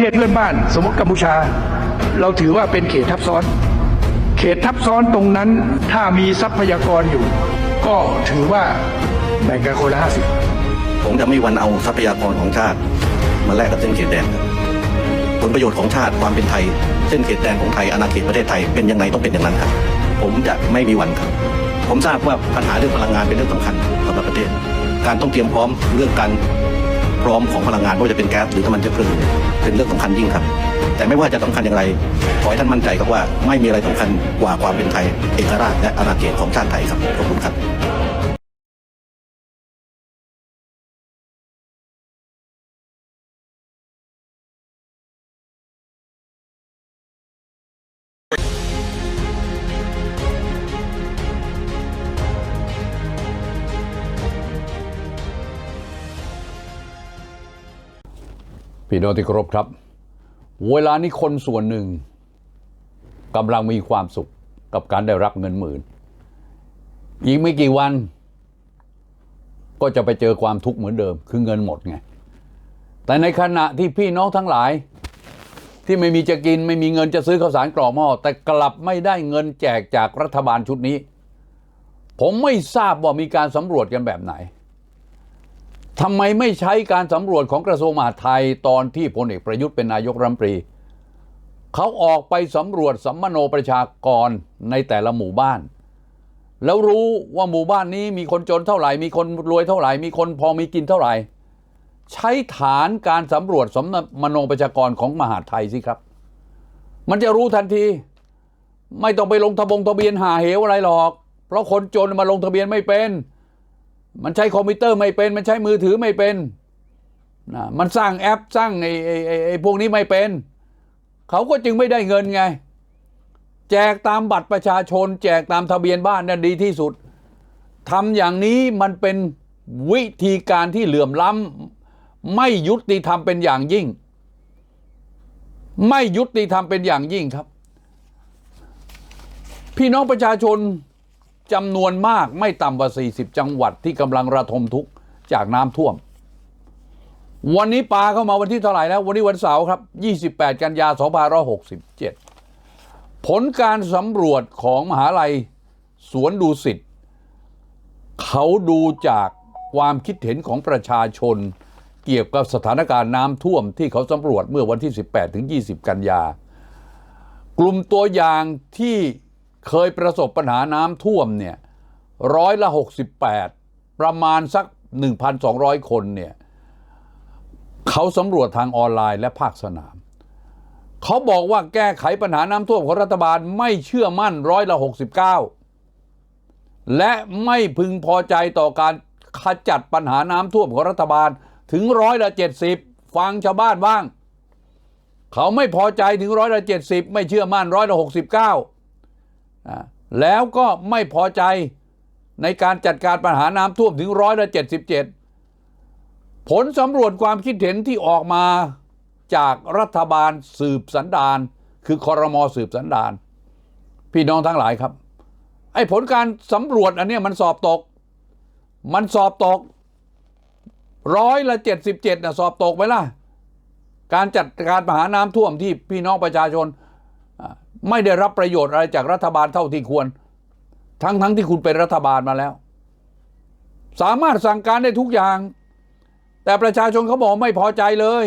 ทศเพื่อนบ้าน สมมติกัมพูชา เราถือว่าเป็นเขตทับซ้อน เขตทับซ้อนตรงนั้นถ้ามีทรัพยากรอยู่ ก็ถือว่าแบ่งกันคนละห้าสิบผมจะไม่มีวันเอาทรัพยากรของชาติ มาแลกกับเส้นเขตแดนผลประโยชน์ของชาติความเป็นไทย เส้นเขตแดนของไทยอาณาเขตประเทศไทยเป็นยังไงต้องเป็นอย่างนั้นครับผมจะไม่มีวันครับ ผมทราบว่าปัญหาเรื่องพลังงานเป็นเรื่องสำคัญสำหรับประเทศ การต้องเตรียมพร้อมเรื่องการ พร้อมของพลังงานไม่ว่าจะเป็นแก๊สหรือน้ำมันเชื้อเพลิงเป็นเรื่องสำคัญยิ่งครับ แต่ไม่ว่าจะสำคัญอย่างไร ขอให้ท่านมั่นใจครับว่าไม่มีอะไรสำคัญกว่าความเป็นไทย เอกราชและอาณาเขตของชาติไทยครับขอบคุณครับ พี่น้องที่เคารพครับ เวลานี้คนส่วนหนึ่งกำลังมีความสุขกับการได้รับเงินหมื่น อีกไม่กี่วัน ก็จะไปเจอความทุกข์เหมือนเดิม คือเงินหมดไง แต่ในขณะที่พี่น้องทั้งหลาย ที่ไม่มีจะกินไม่มีเงินจะซื้อข้าวสารกรอกหม้อแต่กลับไม่ได้เงินแจกจากรัฐบาลชุดนี้ ผมไม่ทราบว่ามีการสำรวจกันแบบไหน ทำไมไม่ใช้การสำรวจของกระทรวงมหาดไทยตอนที่พลเอกประยุทธ์เป็นนายกรัฐมนตรี เขาออกไปสำรวจสัมมโนประชากรในแต่ละหมู่บ้าน แล้วรู้ว่าหมู่บ้านนี้มีคนจนเท่าไหร่ มีคนรวยเท่าไหร่ มีคนพอมีกินเท่าไหร่ ใช้ฐานการสำรวจสัมมโนประชากรของมหาดไทยสิครับ มันจะรู้ทันที ไม่ต้องไปลงทะบงทะเบียนหาเหวอะไรหรอก เพราะคนจนมาลงทะเบียนไม่เป็น มันใช้คอมพิวเตอร์ไม่เป็น มันใช้มือถือไม่เป็นนะมันสร้างแอปสร้างไอ้ไอ้ไอ้ไอพวกนี้ไม่เป็น เขาก็จึงไม่ได้เงินไง แจกตามบัตรประชาชน แจกตามทะเบียนบ้านนั่นดีที่สุดทำอย่างนี้มันเป็นวิธีการที่เหลื่อมล้ำไม่ยุติธรรมเป็นอย่างยิ่ง ไม่ยุติธรรมเป็นอย่างยิ่งครับ พี่น้องประชาชน จำนวนมากไม่ต่ำกว่า 40 จังหวัดที่กำลังระทมทุกข์จากน้ำท่วม วันนี้ปลาเข้ามาวันที่เท่าไหร่แล้ว วันนี้วันเสาร์ครับ 28 กันยา2567 ผลการสำรวจของมหาลัยสวนดูสิตเขาดูจากความคิดเห็นของประชาชน เกี่ยวกับสถานการณ์น้ำท่วมที่เขาสำรวจเมื่อวันที่ 18 ถึง 20 กันยากลุ่มตัวอย่างที่ เคยประสบปัญหาน้ำท่วมเนี่ยร้อยละ 68 ประมาณสัก 1,200 คนเนี่ยเขาสำรวจทางออนไลน์และภาคสนาม เขาบอกว่าแก้ไขปัญหาน้ำท่วมของรัฐบาลไม่เชื่อมั่นร้อยละ 69 และไม่พึงพอใจต่อการขจัดปัญหาน้ำท่วมของรัฐบาลถึงร้อยละ 70 ฟังชาวบ้านบ้าง เขาไม่พอใจถึงร้อยละ 70 ไม่เชื่อมั่นร้อยละ 69อ่า แล้วก็ไม่พอใจในการจัดการปัญหาน้ำท่วมถึงร้อยละเจ็ดสิบเจ็ดผลสำรวจความคิดเห็นที่ออกมาจากรัฐบาลสืบสันดานคือคอรมอสืบสันดาน พี่น้องทั้งหลายครับ ไอ้ผลการสำรวจอันนี้มันสอบตก มันสอบตกร้อยละเจ็ดสิบเจ็ดนะสอบตกไหมล่ะ การจัดการปัญหาน้ำท่วมที่พี่น้องประชาชน ไม่ได้รับประโยชน์อะไรจากรัฐบาลเท่าที่ควร ทั้งทั้งที่คุณเป็นรัฐบาลมาแล้ว สามารถสั่งการได้ทุกอย่าง แต่ประชาชนเขาบอกไม่พอใจเลย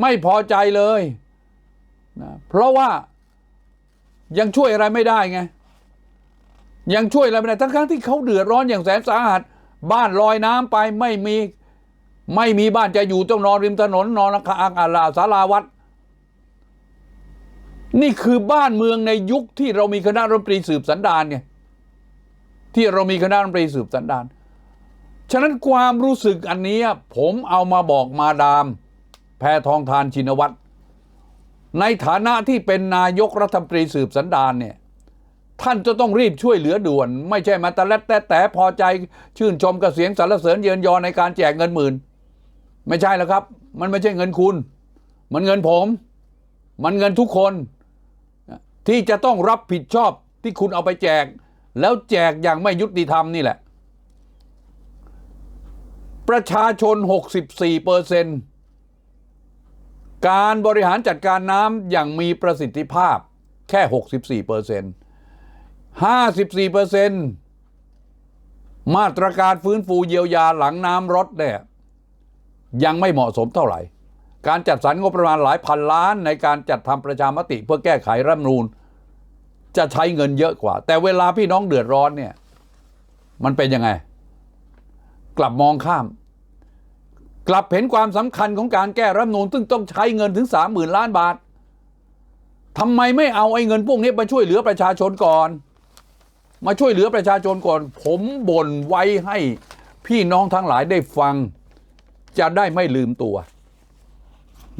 ไม่พอใจเลยนะเพราะว่ายังช่วยอะไรไม่ได้ไง ยังช่วยอะไรไม่ได้ ทั้งทั้งที่เขาเดือดร้อนอย่างแสนสาหัส บ้านลอยน้ำไปไม่มี ไม่มีบ้านจะอยู่ต้องนอนริมถนนนอนอาคารอาลาศาลาวัด นี่คือบ้านเมืองในยุคที่เรามีคณะรัฐมนตรีสืบสันดานไงที่เรามีคณะรัฐมนตรีสืบสันดาน ฉะนั้นความรู้สึกอันนี้ผมเอามาบอกมาดาม แพทองทานชินวัตร ในฐานะที่เป็นนายกรัฐมนตรีสืบสันดานเนี่ยท่านจะต้องรีบช่วยเหลือด่วน ไม่ใช่มาตะเล็ดแต่แต่พอใจชื่นชมกระเสียงสรรเสริญเยินยอในการแจกเงินหมื่น ไม่ใช่แล้วครับ มันไม่ใช่เงินคุณ มันเงินผม มันเงินทุกคน ที่จะต้องรับผิดชอบที่คุณเอาไปแจก แล้วแจกอย่างไม่ยุติธรรมนี่แหละ ประชาชน 64เปอร์เซนการบริหารจัดการน้ำอย่างมีประสิทธิภาพแค่ 64เปอร์เซ็นต์54เปอร์เซ็นต์มาตรการฟื้นฟูเยียวยาหลังน้ำรดเนี่ยยังไม่เหมาะสมเท่าไหร่ การจัดสรรงบประมาณหลายพันล้านในการจัดทำประชามติ เพื่อแก้ไขรัฐมนูญจะใช้เงินเยอะกว่า แต่เวลาพี่น้องเดือดร้อนเนี่ย มันเป็นยังไง กลับมองข้าม กลับเห็นความสำคัญของการแก้รัฐมนูญซึ่งต้องใช้เงินถึงสามหมื่นล้านบาททำไมไม่เอาไอ้เงินพวกนี้มาช่วยเหลือประชาชนก่อน มาช่วยเหลือประชาชนก่อน ผมบ่นไว้ให้พี่น้องทั้งหลายได้ฟัง จะได้ไม่ลืมตัว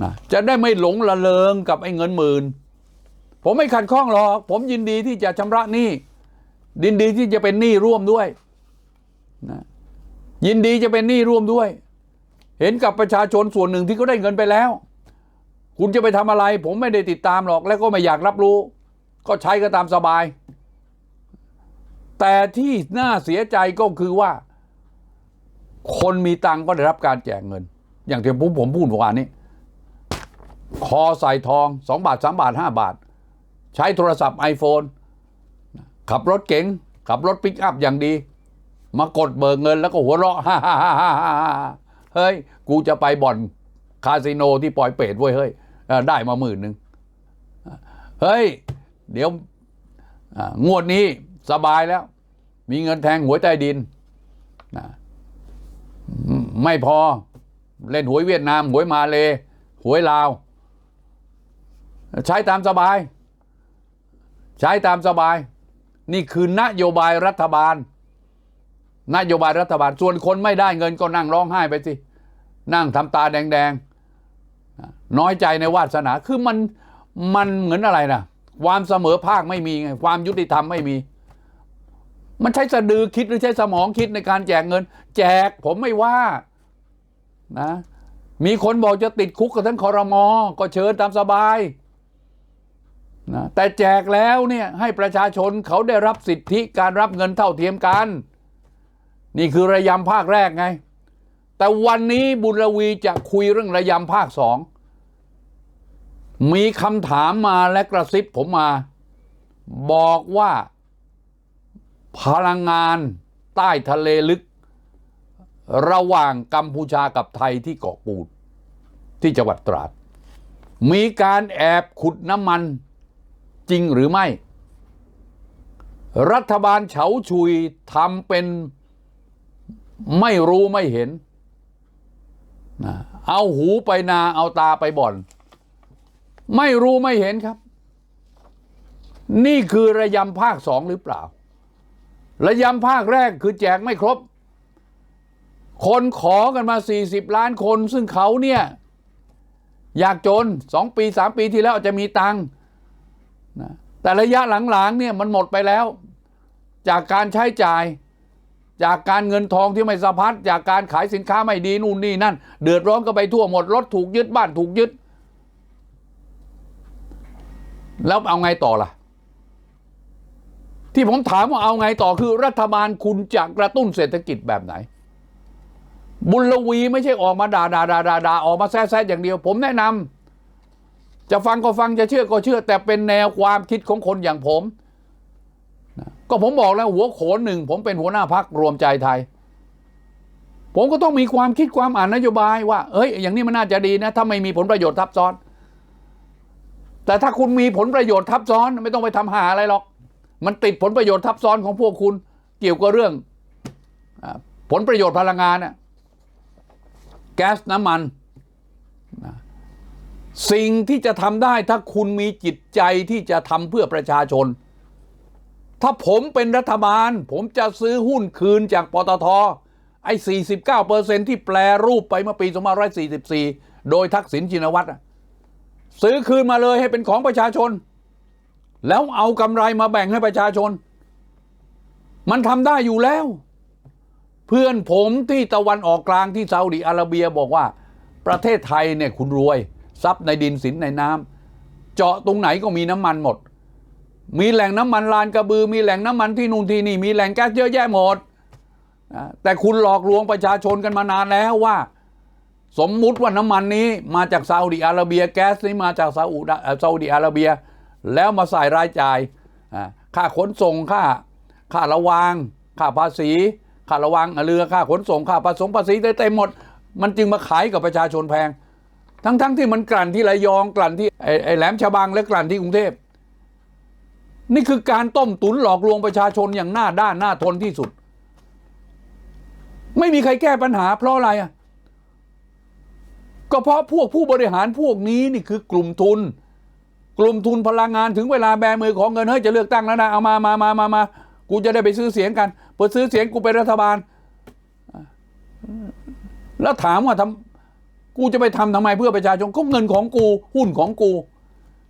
นะจะได้ไม่หลงละเลงกับไอ้เงินหมื่น ผมไม่ขัดข้องหรอก ผมยินดีที่จะชำระหนี้ยินดีที่จะเป็นหนี้ร่วมด้วยนะยินดีจะเป็นหนี้ร่วมด้วย เห็นกับประชาชนส่วนหนึ่งที่เขาได้เงินไปแล้ว คุณจะไปทำอะไร ผมไม่ได้ติดตามหรอก แล้วก็ไม่อยากรับรู้ ก็ใช้ก็ตามสบาย แต่ที่น่าเสียใจก็คือว่า คนมีตังค์ก็ได้รับการแจกเงิน อย่างที่ผมผมพูดเมื่อวานนี้ คอใส่ทองสองบาทสามบาทห้าบาท ใช้โทรศัพท์ iPhone ขับรถเก๋ง ขับรถปิกอัพอย่างดี มากดเบิกเงินแล้วก็หัวเราะฮ่าฮ่าฮ่าฮ่าเฮ้ย กูจะไปบ่อนคาสิโนที่ปล่อยเปรตเว้ยเฮ้ยได้มาหมื่นหนึ่งเฮ้ย เดี๋ยวงวดนี้สบายแล้ว มีเงินแทงหวยใต้ดินนะไม่พอเล่นหวยเวียดนาม หวยมาเลหวยลาว ใช้ตามสบาย ใช้ตามสบาย นี่คือนโยบายรัฐบาล นโยบายรัฐบาล ส่วนคนไม่ได้เงินก็นั่งร้องไห้ไปสิ นั่งทำตาแดงๆ น้อยใจในวาสนา คือมันมันเหมือนอะไรนะความเสมอภาคไม่มีไงความยุติธรรมไม่มี มันใช้สะดือคิดหรือใช้สมองคิดในการแจกเงิน แจกผมไม่ว่านะมีคนบอกจะติดคุกกับทั้งคอรมอก็เชิญตามสบาย นะแต่แจกแล้วเนี่ยให้ประชาชนเขาได้รับสิทธิการรับเงินเท่าเทียมกัน นี่คือระยำภาคแรกไง แต่วันนี้บุญรวีจะคุยเรื่องระยำภาคสองมีคำถามมาและกระซิบผมมา บอกว่าพลังงานใต้ทะเลลึก ระหว่างกัมพูชากับไทยที่เกาะปูด ที่จังหวัดตราด มีการแอบขุดน้ำมัน จริงหรือไม่ รัฐบาลเฉาชุยทำเป็นไม่รู้ไม่เห็นนะเอาหูไปนาเอาตาไปบ่อน ไม่รู้ไม่เห็นครับ นี่คือระยำภาคสองหรือเปล่า ระยำภาคแรกคือแจกไม่ครบ คนขอกันมา 40 ล้านคน ซึ่งเขาเนี่ย อยากจนสองปีสามปีที่แล้วจจะมีตังค์ นะแต่ระยะหลังๆเนี่ยมันหมดไปแล้ว จากการใช้จ่าย จากการเงินทองที่ไม่สะพัดจากการขายสินค้าไม่ดีนู่นนี่นั่น เดือดร้อนก็ไปทั่วหมดรถถูกยึดบ้านถูกยึด แล้วเอาไงต่อล่ะ ที่ผมถามว่าเอาไงต่อคือ รัฐบาลคุณจะกระตุ้นเศรษฐกิจแบบไหน บุญลวีไม่ใช่ออกมาด่าด่าด่าด่าออกมาแซ่แซ่อย่างเดียว ผมแนะนำ จะฟังก็ฟังจะเชื่อก็เชื่อ แต่เป็นแนวความคิดของคนอย่างผมนะก็ผมบอกแล้วหัวโขนหนึ่งผมเป็นหัวหน้าพักรวมใจไทย ผมก็ต้องมีความคิดความอ่านนโยบายว่าเอ้ย อย่างนี้มันน่าจะดีนะ ถ้าไม่มีผลประโยชน์ทับซ้อน แต่ถ้าคุณมีผลประโยชน์ทับซ้อน ไม่ต้องไปทำหาอะไรหรอก มันติดผลประโยชน์ทับซ้อนของพวกคุณ เกี่ยวกับเรื่องผลประโยชน์พลังงานนะแก๊สน้ำมันนะ สิ่งที่จะทำได้ถ้าคุณมีจิตใจที่จะทำเพื่อประชาชน ถ้าผมเป็นรัฐบาล ผมจะซื้อหุ้นคืนจากปตทไอ้49เปอร์เซ็นที่แปลรูปไปเมื่อปี2544 โดยทักษิณชินวัตรอะซื้อคืนมาเลยให้เป็นของประชาชน แล้วเอากำไรมาแบ่งให้ประชาชน มันทำได้อยู่แล้ว เพื่อนผมที่ตะวันออกกลางที่ซาอุดิอาระเบียบอกว่าประเทศไทยเนี่ยคุณรวย ทรัพย์ในดินสินในน้ำเจาะตรงไหนก็มีน้ำมันหมด มีแหล่งน้ำมันลานกระบือ มีแหล่งน้ำมันที่นู่นที่นี่มีแหล่งแก๊สเยอะแยะหมดแต่คุณหลอกลวงประชาชนกันมานานแล้วว่า สมมุติว่าน้ำมันนี้มาจากซาอุดิอาระเบียแก๊สนี้มาจากซาอุดะเอ่อซาอุดิอาระเบีย แล้วมาใส่รายจ่ายค่าขนส่งค่าค่าระวางค่าภาษีค่าระวางเรือค่าขนส่งค่าผสมภาษีเต็มหมด มันจึงมาขายกับประชาชนแพง ทั้งๆที่มันกลั่นที่ระยองกลั่นที่ไอ้ไอ้แหลมฉบังและกลั่นที่กรุงเทพนี่คือการต้มตุนหลอกลวงประชาชนอย่างหน้าด้านหน้าทนที่สุด ไม่มีใครแก้ปัญหาเพราะอะไรอะก็เพราะพวกผู้บริหารพวกนี้นี่คือกลุ่มทุน กลุ่มทุนพลังงานถึงเวลาแบมือของเงินเฮ้ยจะเลือกตั้งแล้วนะเอามามามามามากูจะได้ไปซื้อเสียงกันพอซื้อเสียงกูเป็นรัฐบาล แล้วถามว่าทำ กูจะไปทำทำไมเพื่อประชาชนก็เงินของกูหุ้นของกู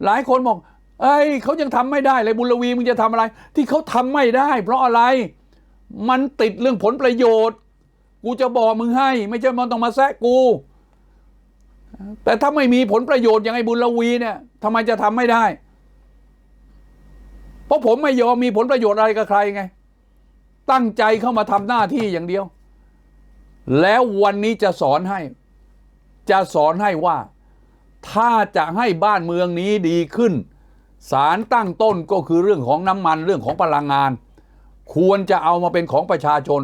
หลายคนบอกเอ้ยเขายังทำไม่ได้เลยบุญลวีมึงจะทำอะไร ที่เขาทำไม่ได้ เพราะอะไรมันติดเรื่องผลประโยชน์ กูจะบอกมึงให้ ไม่ใช่มันต้องมาแซะกู แต่ถ้าไม่มีผลประโยชน์อย่างไอ้บุญลวีเนี่ยทำไมจะทำไม่ได้ เพราะผมไม่ยอมมีผลประโยชน์อะไรกับใครไง ตั้งใจเข้ามาทำหน้าที่อย่างเดียว แล้ววันนี้จะสอนให้ จะสอนให้ว่า ถ้าจะให้บ้านเมืองนี้ดีขึ้น สารตั้งต้นก็คือเรื่องของน้ำมันเรื่องของพลังงาน ควรจะเอามาเป็นของประชาชน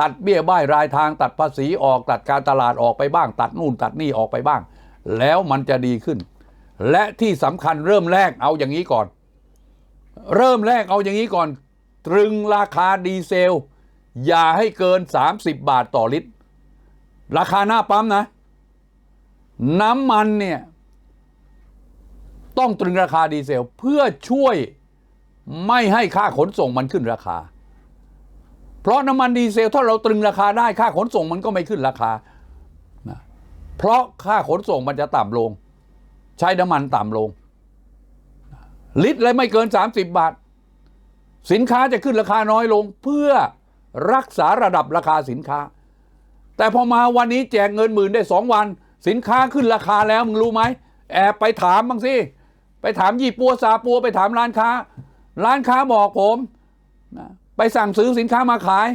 ตัดเบี้ยบ้ายรายทางตัดภาษีออกตัดการตลาดออกไปบ้าง ตัดนู่นตัดนี่ออกไปบ้าง แล้วมันจะดีขึ้น และที่สำคัญเริ่มแรกเอาอย่างนี้ก่อน เริ่มแรกเอาอย่างนี้ก่อน ตรึงราคาดีเซล อย่าให้เกิน 30 บาทต่อลิตร ราคาหน้าปั๊มนะ น้ำมันเนี่ย ต้องตรึงราคาดีเซล เพื่อช่วยไม่ให้ค่าขนส่งมันขึ้นราคา เพราะน้ำมันดีเซลถ้าเราตรึงราคาได้ค่าขนส่งมันก็ไม่ขึ้นราคานะเพราะค่าขนส่งมันจะต่ำลง ใช้น้ำมันต่ำลง ลิตรเละไม่เกิน 30 บาท สินค้าจะขึ้นราคาน้อยลง เพื่อรักษาระดับราคาสินค้า แต่พอมาวันนี้แจกเงินหมื่นได้สองวัน สินค้าขึ้นราคาแล้วมึงรู้ไหมแอบไปถามบ้างสิไปถามยี่ปัวซาปัวไปถามร้านค้า ร้านค้าบอกผมนะไปสั่งซื้อสินค้ามาขาย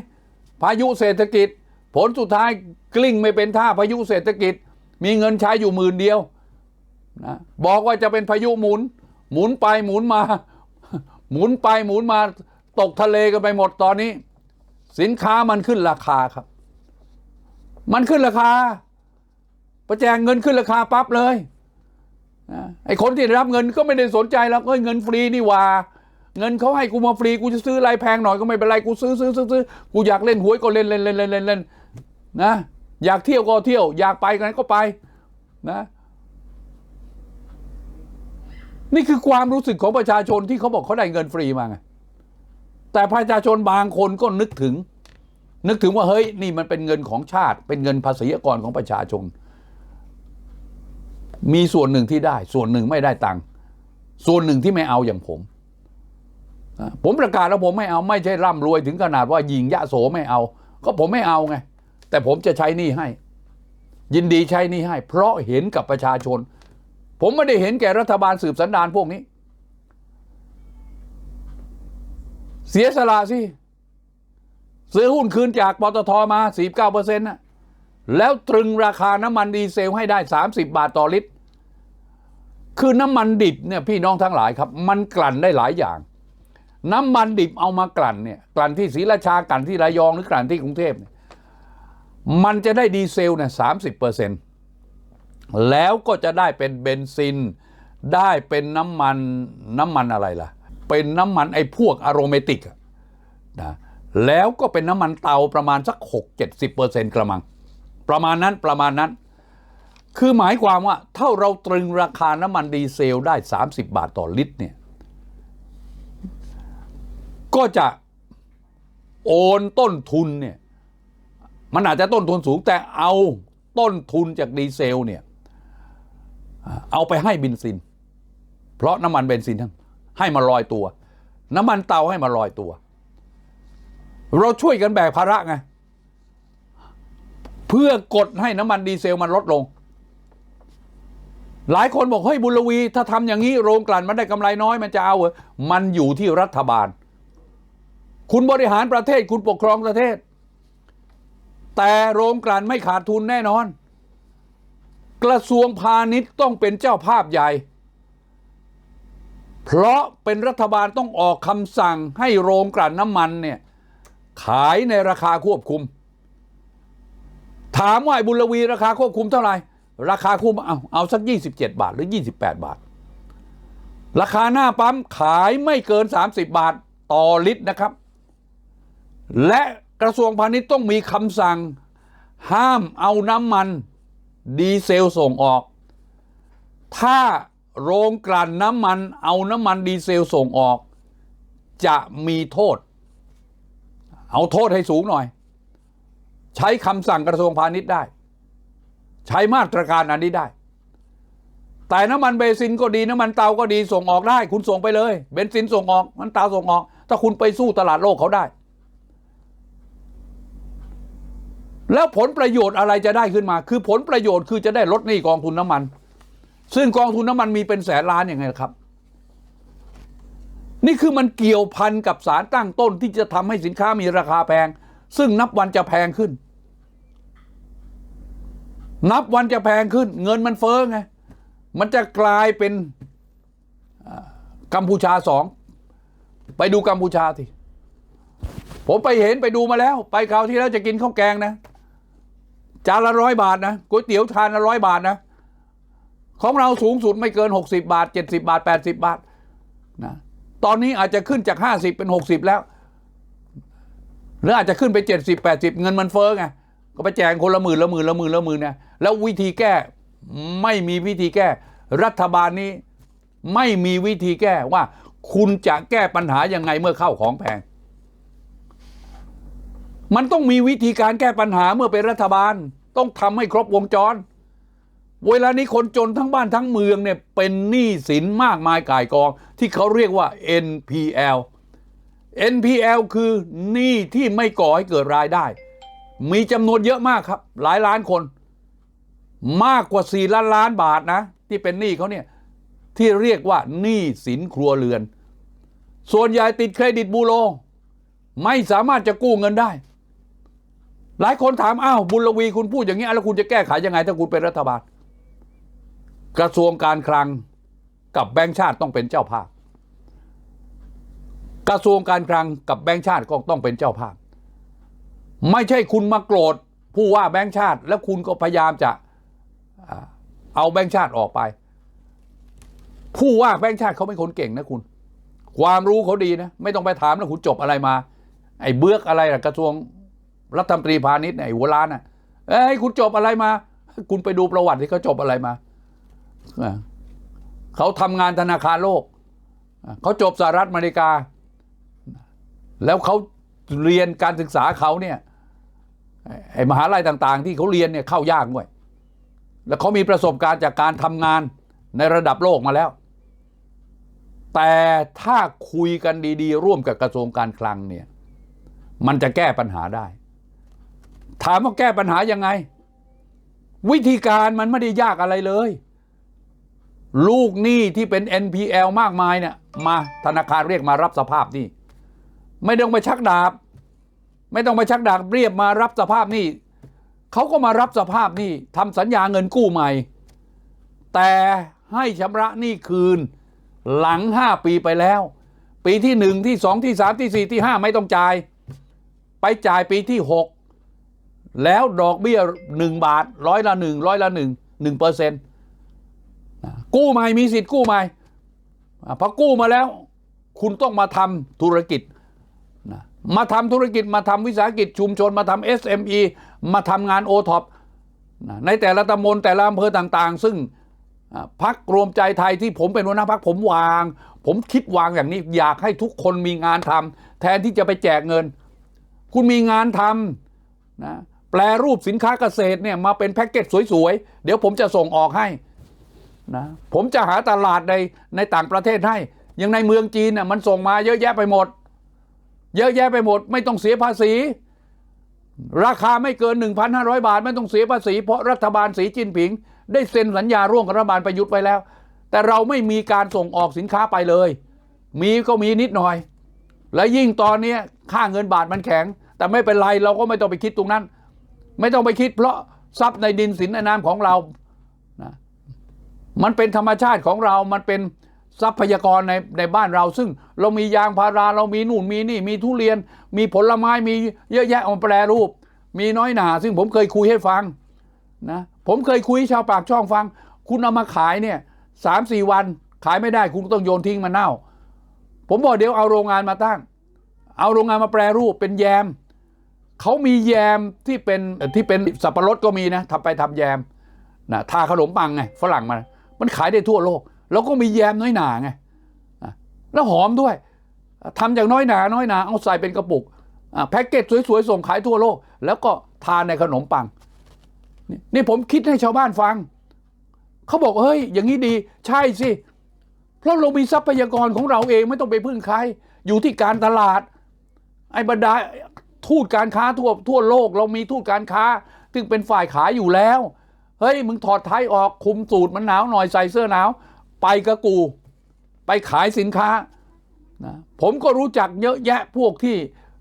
พายุเศรษฐกิจ ผลสุดท้ายกลิ้งไม่เป็นท่าพายุเศรษฐกิจ มีเงินใช้อยู่หมื่นเดียวนะบอกว่าจะเป็นพายุหมุน หมุนไปหมุนมา หมุนไปหมุนมาตกทะเลกันไปหมดตอนนี้ สินค้ามันขึ้นราคาครับ มันขึ้นราคา ประแจงเงินขึ้นราคาปั๊บเลยไอ้คนที่ได้รับเงินก็ไม่ได้สนใจแล้วเอ้ยเงินฟรีนี่ว่า เงินเขาให้กูมาฟรีกูจะซื้ออะไรแพงหน่อยก็ไม่เป็นไรกูซื้อซื้อซื้อซื้อกูอยากเล่นหวยก็เล่นเล่นเล่นเล่นเล่นเล่นนะอยากเที่ยวก็เที่ยว อยากไปกันก็ไปนะ นี่คือความรู้สึกของประชาชนที่เขาบอกเขาได้เงินฟรีมาไงแต่ประชาชนบางคนก็นึกถึง นึกถึงว่าเฮ้ยนี่มันเป็นเงินของชาติ เป็นเงินภาษีอากรของประชาชน มีส่วนหนึ่งที่ได้ ส่วนหนึ่งไม่ได้ตังค์ส่วนหนึ่งที่ไม่เอาอย่างผม ผมประกาศแล้วผมไม่เอาไม่ใช่ร่ำรวยถึงขนาดว่ายิงยะโสไม่เอา ก็ผมไม่เอาไง แต่ผมจะใช้หนี่ให้ ยินดีใช้หนี่ให้ เพราะเห็นกับประชาชน ผมไม่ได้เห็นแก่รัฐบาลสืบสันดานพวกนี้ เสียสละสิซื้อหุ้นคืนจากปตทมา 49เปอร์เซ็นต์นะแล้วตรึงราคาน้ำมันดีเซลให้ได้ 30 บาทต่อลิตร คือน้ำมันดิบเนี่ยพี่น้องทั้งหลายครับ มันกลั่นได้หลายอย่าง น้ำมันดิบเอามากลั่นเนี่ยกลั่นที่ศรีราชากลั่นที่ระยองหรือกลั่นที่กรุงเทพเนี่ยมันจะได้ดีเซลเนี่ย30เปอร์เซ็นต์แล้วก็จะได้เป็นเบนซิน ได้เป็นน้ำมันน้ำมันอะไรล่ะ เป็นน้ำมันไอ้พวกอโรเมติกนะแล้วก็เป็นน้ำมันเตาประมาณสัก 6 70เปอร์เซ็นต์กระมัง ประมาณนั้นประมาณนั้น คือหมายความว่าถ้าเราตรึงราคาน้ำมันดีเซลได้ 30 บาทต่อลิตรเนี่ย ก็จะโอนต้นทุนเนี่ย มันอาจจะต้นทุนสูงแต่เอาต้นทุนจากดีเซลเนี่ย เอาไปให้เบนซิน เพราะน้ำมันเบนซินทั้งให้มาลอยตัว น้ำมันเตาให้มาลอยตัว เราช่วยกันแบกภาระไง เพื่อกดให้น้ำมันดีเซลมันลดลง หลายคนบอกเฮ้ยบุญลวี ถ้าทำอย่างนี้โรงกลั่นมันได้กำไรน้อยมันจะเอาเหรอมันอยู่ที่รัฐบาล คุณบริหารประเทศคุณปกครองประเทศ แต่โรงกลั่นไม่ขาดทุนแน่นอน กระทรวงพาณิชย์ต้องเป็นเจ้าภาพใหญ่ เพราะเป็นรัฐบาลต้องออกคำสั่งให้โรงกลั่นน้ำมันเนี่ยขายในราคาควบคุม ถามว่าไอ้บุญลวีราคาควบคุมเท่าไหร่ ราคาควบคุมเอาเอาสัก 27 บาทหรือ 28 บาท ราคาหน้าปั๊มขายไม่เกิน 30 บาทต่อลิตรนะครับ และกระทรวงพาณิชย์ต้องมีคำสั่ง ห้ามเอาน้ำมันดีเซลส่งออก ถ้าโรงกลั่นน้ำมันเอาน้ำมันดีเซลส่งออก จะมีโทษ เอาโทษให้สูงหน่อย ใช้คำสั่งกระทรวงพาณิชย์ได้ ใช้มาตรการอันนี้ได้ แต่น้ำมันเบนซินก็ดีน้ำมันเตาก็ดีส่งออกได้ คุณส่งไปเลย เบนซินส่งออกมันเตาส่งออก ถ้าคุณไปสู้ตลาดโลกเขาได้ แล้วผลประโยชน์อะไรจะได้ขึ้นมา คือผลประโยชน์คือจะได้ลดหนี้กองทุนน้ำมัน ซึ่งกองทุนน้ำมันมีเป็นแสนล้านอย่างไงครับ นี่คือมันเกี่ยวพันกับสารตั้งต้นที่จะทำให้สินค้ามีราคาแพง ซึ่งนับวันจะแพงขึ้น นับวันจะแพงขึ้น เงินมันเฟ้อไง มันจะกลายเป็นกัมพูชาสอง ไปดูกัมพูชาทีผมไปเห็นไปดูมาแล้ว ไปคราวที่แล้วจะกินข้าวแกงนะ จานละร้อยบาทนะก๋วยเตี๋ยวชานละร้อยบาทนะ ของเราสูงสุดไม่เกิน 60 บาท 70 บาท 80 บาทนะตอนนี้อาจจะขึ้นจาก 50 เป็น 60 แล้ว หรืออาจจะขึ้นไป 70 80 เงินมันเฟ้อไง ก็ไปแจกคนละหมื่นละหมื่นละหมื่นละหมื่นเนี่ยแล้ววิธีแก้ไม่มีวิธีแก้ รัฐบาลนี้ไม่มีวิธีแก้ว่า คุณจะแก้ปัญหายังไงเมื่อเข้าของแพง มันต้องมีวิธีการแก้ปัญหาเมื่อเป็นรัฐบาล ต้องทำให้ครบวงจร เวลานี้คนจนทั้งบ้านทั้งเมืองเนี่ยเป็นหนี้สินมากมายก่ายกอง ที่เขาเรียกว่า NPL NPL คือหนี้ที่ไม่ก่อให้เกิดรายได้ มีจำนวนเยอะมากครับ หลายล้านคน มากกว่า4ล้านล้านบาทนะ ที่เป็นหนี้เขาเนี่ยที่เรียกว่าหนี้สินครัวเรือน ส่วนใหญ่ติดเครดิตบูโร ไม่สามารถจะกู้เงินได้ หลายคนถามอ้าวบุญลวีคุณพูดอย่างนี้แล้วคุณจะแก้ไขยังไงถ้าคุณเป็นรัฐบาล กระทรวงการคลังกับแบงก์ชาติต้องเป็นเจ้าภาพ กระทรวงการคลังกับแบงก์ชาติก็ต้องเป็นเจ้าภาพ ไม่ใช่คุณมาโกรธผู้ว่าแบงก์ชาติ แล้วคุณก็พยายามจะเอาแบงก์ชาติออกไป ผู้ว่าแบงก์ชาติเขาเป็นคนเก่งนะคุณ ความรู้เขาดีนะไม่ต้องไปถามนะคุณจบอะไรมา ไอ้เบือกอะไรล่ะกระทรวงรัฐมนตรีพาณิชย์เนี่ยไอ้หัวล้านน่ะเอ้ยคุณจบอะไรมา คุณไปดูประวัติที่เขาจบอะไรมาเขาทำงานธนาคารโลกเขาจบสหรัฐอเมริกา แล้วเขาเรียนการศึกษาเขาเนี่ย ไอ้มหาลัยต่างๆ ที่เขาเรียนเนี่ยเข้ายากด้วย แล้วเขามีประสบการณ์จากการทำงานในระดับโลกมาแล้ว แต่ถ้าคุยกันดีๆ ร่วมกับกระทรวงการคลังเนี่ย มันจะแก้ปัญหาได้ ถามว่าแก้ปัญหายังไง วิธีการมันไม่ได้ยากอะไรเลย ลูกหนี้ที่เป็น NPL มากมายเนี่ย มาธนาคารเรียกมารับสภาพนี้ไม่ต้องไปชักดาบ ไม่ต้องไปชักดาบเรียบมารับสภาพนี้เขาก็มารับสภาพนี้ทำสัญญาเงินกู้ใหม่ แต่ให้ชำระหนี้คืนหลัง 5 ปีไปแล้ว ปีที่ 1 ที่ 2 ที่ 3 ที่ 4 ที่ 5 ไม่ต้องจ่าย ไปจ่ายปีที่ 6 แล้วดอกเบี้ย 1 บาทร้อยละ1ร้อยละ1 1เปอร์เซ็นต์กู้ใหม่มีสิทธิ์กู้ใหม่พอกู้มาแล้ว คุณต้องมาทำธุรกิจ มาทำธุรกิจมาทำวิสาหกิจชุมชนมาทำ SME มาทำงานโอท็อปในแต่ละตำบลแต่ละอำเภอต่างๆ ซึ่งพักรวมใจไทยที่ผมเป็นหัวหน้าพักผมวาง ผมคิดวางอย่างนี้ อยากให้ทุกคนมีงานทำแทนที่จะไปแจกเงิน คุณมีงานทำนะแปลรูปสินค้าเกษตรเนี่ยมาเป็นแพ็กเกจสวยๆ เดี๋ยวผมจะส่งออกให้นะผมจะหาตลาดในในต่างประเทศให้ อย่างในเมืองจีนน่ะมันส่งมาเยอะแยะไปหมด เยอะแยะไปหมด ไม่ต้องเสียภาษี ราคาไม่เกิน 1,500 บาท ไม่ต้องเสียภาษี เพราะรัฐบาลสีจิ้นผิง ได้เซ็นสัญญาร่วมกับรัฐบาลประยุทธ์ไว้แล้ว แต่เราไม่มีการส่งออกสินค้าไปเลย มีก็มีนิดหน่อย และยิ่งตอนนี้ค่าเงินบาทมันแข็ง แต่ไม่เป็นไรเราก็ไม่ต้องไปคิดตรงนั้น ไม่ต้องไปคิด เพราะทรัพย์ในดินสินในน้ำของเรานะมันเป็นธรรมชาติของเรามันเป็น ทรัพยากรในในบ้านเรา ซึ่งเรามียางพาราเรามีนู่นมีนี่ มีทุเรียน มีผลไม้มีเยอะแยะเอามแปรรูป มีน้อยหนา ซึ่งผมเคยคุยให้ฟังนะผมเคยคุยชาวปากช่องฟัง คุณเอามาขายเนี่ยสามสี่วันขายไม่ได้คุณต้องโยนทิ้งมันเน่า ผมบอกเดี๋ยวเอาโรงงานมาตั้ง เอาโรงงานมาแปรรูปเป็นแยมเขามีแยมที่เป็นที่เป็นสับปะรดก็มีนะทำไปทำแยมนะทาขนมปังไงฝรั่งมันมันขายได้ทั่วโลก แล้วก็มีแยมน้อยหนาไงแล้วหอมด้วยทำจากน้อยหนาน้อยหนาเอาใส่เป็นกระปุกแพ็กเกจสวยๆ ส่งขายทั่วโลก แล้วก็ทานในขนมปังนี่นี่ผมคิดให้ชาวบ้านฟัง เขาบอกเฮ้ย อย่างนี้ดีใช่สิ เพราะเรามีทรัพยากรของเราเองไม่ต้องไปพึ่งใคร อยู่ที่การตลาด ไอ้บรรดาทูตการค้าทั่วทั่วโลก เรามีทูตการค้า ซึ่งเป็นฝ่ายขายอยู่แล้ว เฮ้ย มึงถอดไทยออกคุมสูตรมันหนาวหน่อยใส่เสื้อหนาว ไปกับกู ไปขายสินค้านะผมก็รู้จักเยอะแยะพวกที่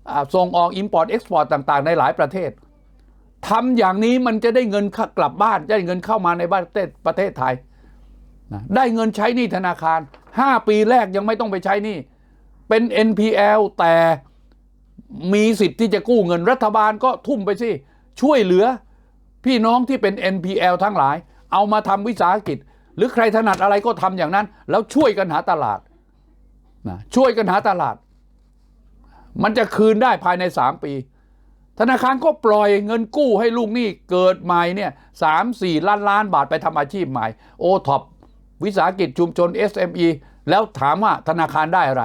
อ่าส่งออก Import Export ต่าง ๆ ในหลายประเทศทำอย่างนี้มันจะได้เงินกลับบ้านได้เงินเข้ามาในบ้านประเทศประเทศไทยนะได้เงินใช้หนี้ธนาคาร 5 ปีแรกยังไม่ต้องไปใช้หนี้เป็น NPL แต่มีสิทธิ์ที่จะกู้เงินรัฐบาลก็ทุ่มไปสิช่วยเหลือ พี่น้องที่เป็น NPL ทั้งหลาย เอามาทำวิสาหกิจ หรือใครถนัดอะไรก็ทำอย่างนั้น แล้วช่วยกันหาตลาดนะช่วยกันหาตลาด มันจะคืนได้ภายใน 3 ปี ธนาคารก็ปล่อยเงินกู้ให้ลูกหนี้เกิดใหม่เนี่ยสามสี่ล้านล้านบาทไปทำอาชีพใหม่ โอท็อปวิสาหกิจชุมชน SME แล้วถามว่าธนาคารได้อะไร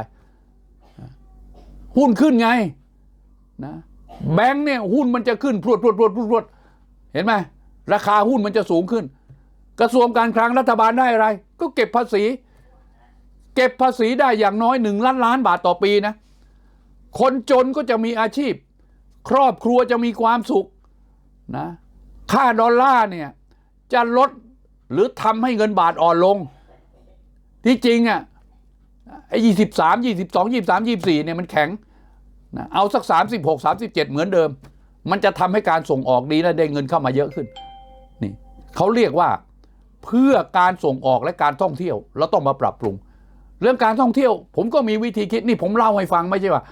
หุ้นขึ้นไงนะแบงค์เนี่ยหุ้นมันจะขึ้นพรวดพรวดพรวดพรวดพรวดเห็นไหมราคาหุ้นมันจะสูงขึ้น กระทรวงการคลังรัฐบาลได้อะไร ก็เก็บภาษี เก็บภาษีได้อย่างน้อยหนึ่งล้านล้านบาทต่อปีนะ คนจนก็จะมีอาชีพ ครอบครัวจะมีความสุขนะค่าดอลลาร์เนี่ยจะลดหรือทำให้เงินบาทอ่อนลง ที่จริงอะไอ้ยี่สิบสามยี่สิบสองยี่สามยี่สี่เนี่ยมันแข็งนะเอาสักสามสิบหกสามสิบเจ็ดเหมือนเดิม มันจะทำให้การส่งออกดีและได้เงินเข้ามาเยอะขึ้นนี่เขาเรียกว่า เพื่อการส่งออกและการท่องเที่ยวเราต้องมาปรับปรุง เรื่องการท่องเที่ยว ผมก็มีวิธีคิดนี่ผมเล่าให้ฟังไม่ใช่ว่า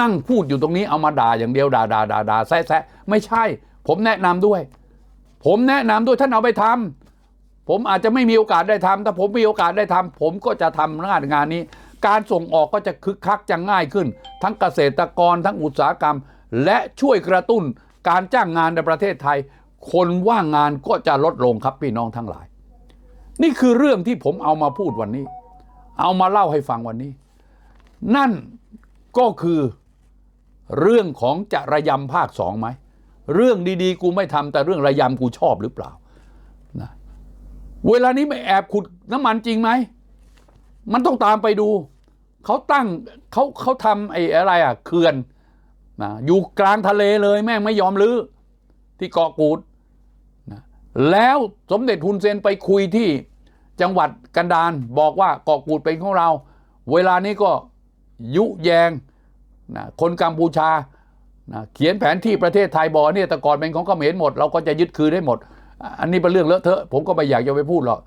นั่งพูดอยู่ตรงนี้เอามาด่าอย่างเดียวด่าด่าด่าด่าแซะแซะไม่ใช่ ผมแนะนำด้วย ผมแนะนำด้วยท่านเอาไปทำผมอาจจะไม่มีโอกาสได้ทำถ้าผมมีโอกาสได้ทำผมก็จะทำงานงานนี้ การส่งออกก็จะคึกคักจะง่ายขึ้น ทั้งเกษตรกรทั้งอุตสาหกรรม และช่วยกระตุ้นการจ้างงานในประเทศไทย คนว่างงานก็จะลดลงครับพี่น้องทั้งหลาย นี่คือเรื่องที่ผมเอามาพูดวันนี้ เอามาเล่าให้ฟังวันนี้ นั่นก็คือเรื่องของจะระยำภาคสองไหม เรื่องดีๆ กูไม่ทำแต่เรื่องระยำกูชอบหรือเปล่านะเวลานี้ไม่แอบขุดน้ำมันจริงไหม มันต้องตามไปดู เขาตั้งเขาเขาทำไอ้อะไรอะเขื่อนนะอยู่กลางทะเลเลยแม่งไม่ยอมรื้อที่เกาะกูด แล้วสมเด็จฮุนเซนไปคุยที่จังหวัดกันดารบอกว่าเกาะกูดเป็นของเรา เวลานี้ก็ยุแยงนะคนกัมพูชานะเขียนแผนที่ประเทศไทยบอกเนี่ยแต่ก่อนเป็นของเขมรหมด เราก็จะยึดคืนให้หมด อันนี้เป็นเรื่องเลอะเทอะ ผมก็ไม่อยากจะไปพูดหรอก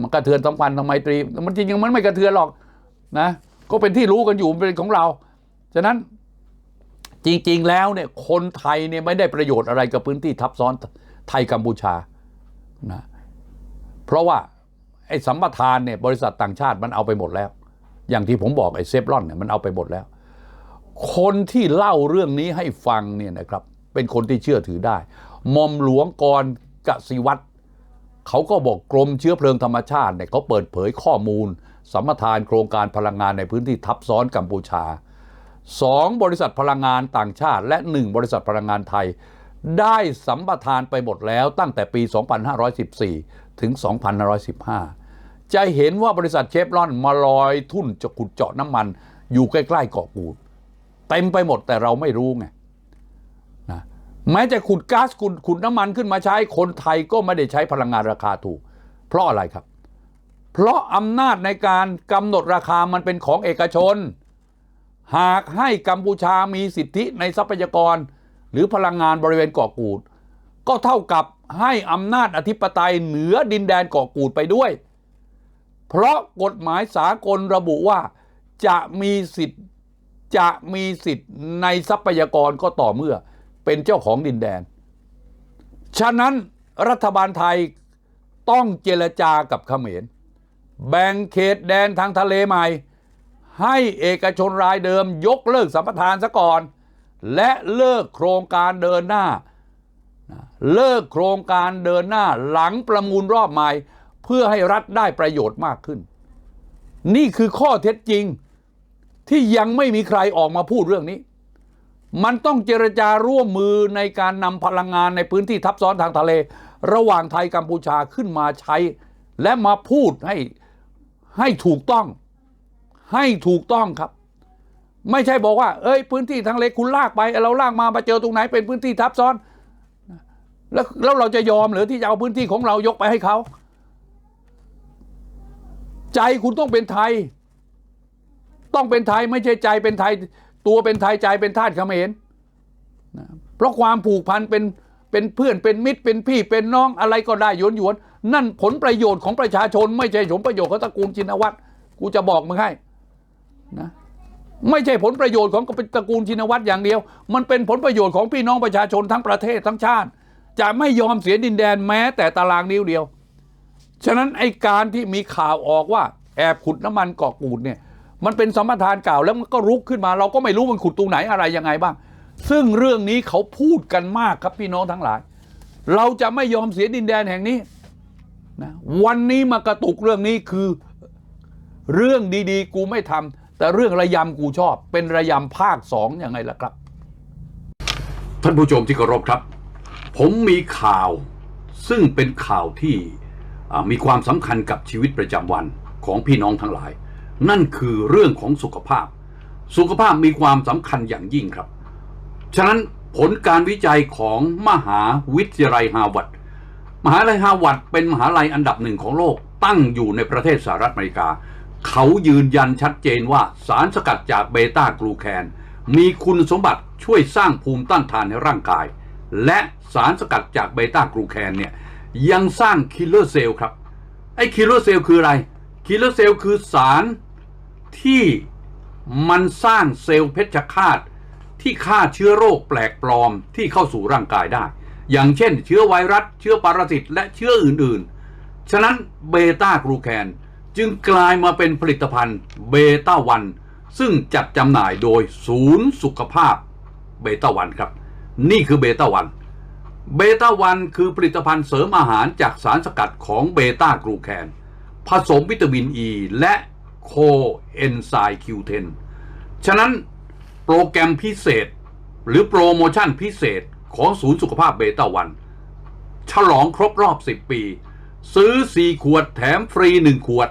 มันกระเทือนสัมพันธ์ทางไมตรี มันจริงๆมันไม่กระเทือนหรอกนะก็เป็นที่รู้กันอยู่เป็นของเราฉะนั้นจริงๆแล้วเนี่ยคนไทยเนี่ยไม่ได้ประโยชน์อะไรกับพื้นที่ทับซ้อนไทยกัมพูชา นะเพราะว่าไอ้สัมปทานเนี่ยบริษัทต่างชาติมันเอาไปหมดแล้ว อย่างที่ผมบอกไอ้เซฟรอนเนี่ยมันเอาไปหมดแล้ว คนที่เล่าเรื่องนี้ให้ฟังเนี่ยนะครับ เป็นคนที่เชื่อถือได้มอมหลวงกรกสิวัตรเขาก็บอกกรมเชื้อเพลิงธรรมชาติเนี่ยเขาเปิดเผยข้อมูลสัมปทานโครงการพลังงานในพื้นที่ทับซ้อนกัมพูชาสองบริษัทพลังงานต่างชาติ และหนึ่งบริษัทพลังงานไทย ได้สัมปทานไปหมดแล้วตั้งแต่ปี 2514 ถึง 2515 จะเห็นว่าบริษัทเชฟรอนมาลอยทุ่นจะขุดเจาะน้ำมัน อยู่ใกล้ๆเกาะกูดเต็มไปหมดแต่เราไม่รู้ไงนะแม้จะขุดก๊าซขุดขุดน้ำมันขึ้นมาใช้คนไทยก็ไม่ได้ใช้พลังงานราคาถูก เพราะอะไรครับ เพราะอำนาจในการกำหนดราคามันเป็นของเอกชน หากให้กัมพูชามีสิทธิในทรัพยากร หรือพลังงานบริเวณเกาะกูด ก็เท่ากับให้อำนาจอธิปไตยเหนือดินแดนเกาะกูดไปด้วย เพราะกฎหมายสากลระบุว่าจะมีสิทธิ์จะมีสิทธิ์ในทรัพยากรก็ต่อเมื่อเป็นเจ้าของดินแดน ฉะนั้นรัฐบาลไทยต้องเจรจากับเขมร แบ่งเขตแดนทางทะเลใหม่ ให้เอกชนรายเดิมยกเลิกสัมปทานซะก่อน และเลิกโครงการเดินหน้า เลิกโครงการเดินหน้าหลังประมูลรอบใหม่ เพื่อให้รัฐได้ประโยชน์มากขึ้น นี่คือข้อเท็จจริงที่ยังไม่มีใครออกมาพูดเรื่องนี้ มันต้องเจรจาร่วมมือในการนำพลังงานในพื้นที่ทับซ้อนทางทะเล ระหว่างไทยกัมพูชาขึ้นมาใช้ และมาพูดให้ให้ถูกต้อง ให้ถูกต้องครับ ไม่ใช่บอกว่า เอ้ยพื้นที่ทางทะเลคุณลากไป เราลากมามาเจอตรงไหนเป็นพื้นที่ทับซ้อน แล้วแล้วเราจะยอมหรือที่จะเอาพื้นที่ของเรายกไปให้เขา ใจคุณต้องเป็นไทย ต้องเป็นไทยไม่ใช่ใจเป็นไทย ตัวเป็นไทยใจเป็นทาสเขมรนเพราะความผูกพันเป็นเป็นเพื่อนเป็นมิตรเป็นพี่เป็นน้องอะไรก็ได้หยวนหยวนๆนั่นผลประโยชน์ของประชาชน ไม่ใช่ผลประโยชน์ของตระกูลชินวัตรกูจะบอกมึงให้นะ ไม่ใช่ผลประโยชน์ของตระกูลชินวัตรอย่างเดียว มันเป็นผลประโยชน์ของพี่น้องประชาชนทั้งประเทศทั้งชาติ จะไม่ยอมเสียดินแดนแม้แต่ตารางนิ้วเดียว ฉะนั้นไอการที่มีข่าวออกว่าแอบขุดน้ำมันกาะกูดเนี่ย มันเป็นสัมปทานเก่าแล้วมันก็รุกขึ้นมา เราก็ไม่รู้มันขุดตรงไหนอะไรยังไงบ้าง ซึ่งเรื่องนี้เขาพูดกันมากครับพี่น้องทั้งหลาย เราจะไม่ยอมเสียดินแดนแห่งนี้นะวันนี้มากระตุกเรื่องนี้คือ เรื่องดีๆ กูไม่ทำ แต่เรื่องระยำกูชอบ เป็นระยำภาคสองยังไงล่ะครับ ท่านผู้ชมที่เคารพครับ ผมมีข่าว ซึ่งเป็นข่าวที่มีความสำคัญกับชีวิตประจำวันของพี่น้องทั้งหลาย นั่นคือเรื่องของสุขภาพ สุขภาพมีความสำคัญอย่างยิ่งครับ ฉะนั้นผลการวิจัยของมหาวิทยาลัยฮาร์วาร์ดมหาลัยฮาร์วาร์ดเป็นมหาลัยอันดับหนึ่งของโลกตั้งอยู่ในประเทศสหรัฐอเมริกา เขายืนยันชัดเจนว่าสารสกัดจากเบต้ากลูแคน มีคุณสมบัติช่วยสร้างภูมิต้านทานในร่างกาย และสารสกัดจากเบต้ากลูแคนเนี่ยยังสร้างคิลเลอร์เซลล์ครับ ไอ้คิลเลอร์เซลล์คืออะไร คิลเลอร์เซลล์คือสารที่มันสร้างเซลล์เพชฌฆาตที่ฆ่าเชื้อโรคแปลกปลอมที่เข้าสู่ร่างกายได้ อย่างเช่น เชื้อไวรัส เชื้อปรสิตและเชื้ออื่นๆ ฉะนั้นเบต้ากลูแคน จึงกลายมาเป็นผลิตภัณฑ์เบต้าวันซึ่งจัดจำหน่ายโดยศูนย์สุขภาพเบต้าวันครับ นี่คือเบต้าวันเบต้าวันคือผลิตภัณฑ์เสริมอาหารจากสารสกัดของเบต้ากลูแคนผสมวิตามินอ e ีและโคเอนไซม์คิวเทนฉะนั้นโปรแกรมพิเศษ หรือโปรโมชั่นพิเศษของศูนย์สุขภาพเบต้าวันฉลองครบรอบ 10 ปี ซื้อ 4 ขวดแถมฟรี 1 ขวด